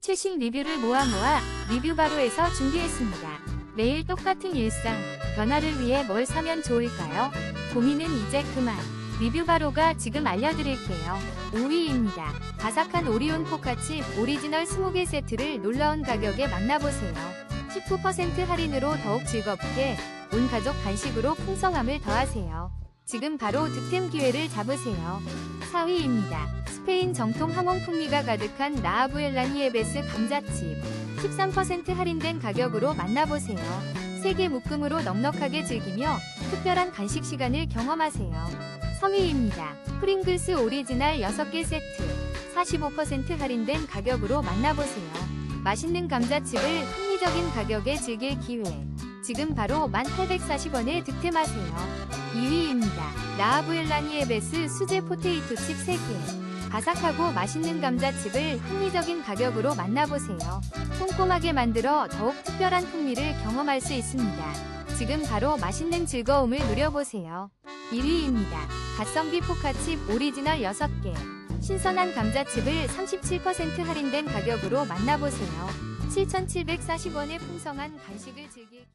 최신 리뷰를 모아 모아 리뷰바로에서 준비했습니다. 매일 똑같은 일상, 변화를 위해 뭘 사면 좋을까요? 고민은 이제 그만. 리뷰바로가 지금 알려드릴게요. 5위입니다. 바삭한 오리온 포카칩 오리지널 20개 세트를 놀라운 가격에 만나보세요. 19% 할인으로 더욱 즐겁게 온 가족 간식으로 풍성함을 더하세요. 지금 바로 득템 기회를 잡으세요. 4위입니다. 스페인 정통 하몽 풍미가 가득한 라아부엘라니에베스 감자칩 13% 할인된 가격으로 만나보세요. 세개 묶음으로 넉넉하게 즐기며 특별한 간식 시간을 경험하세요. 3위입니다. 프링글스 오리지널 6개 세트 45% 할인된 가격으로 만나보세요. 맛있는 감자칩을 합리적인 가격에 즐길 기회. 지금 바로 1,840원에 득템하세요. 2위입니다. 라아부엘라니에베스 수제 포테이토 칩 3개. 바삭하고 맛있는 감자칩을 합리적인 가격으로 만나보세요. 꼼꼼하게 만들어 더욱 특별한 풍미를 경험할 수 있습니다. 지금 바로 맛있는 즐거움을 누려보세요. 1위입니다. 갓성비 포카칩 오리지널 6개. 신선한 감자칩을 37% 할인된 가격으로 만나보세요. 7,740원의 풍성한 간식을 즐길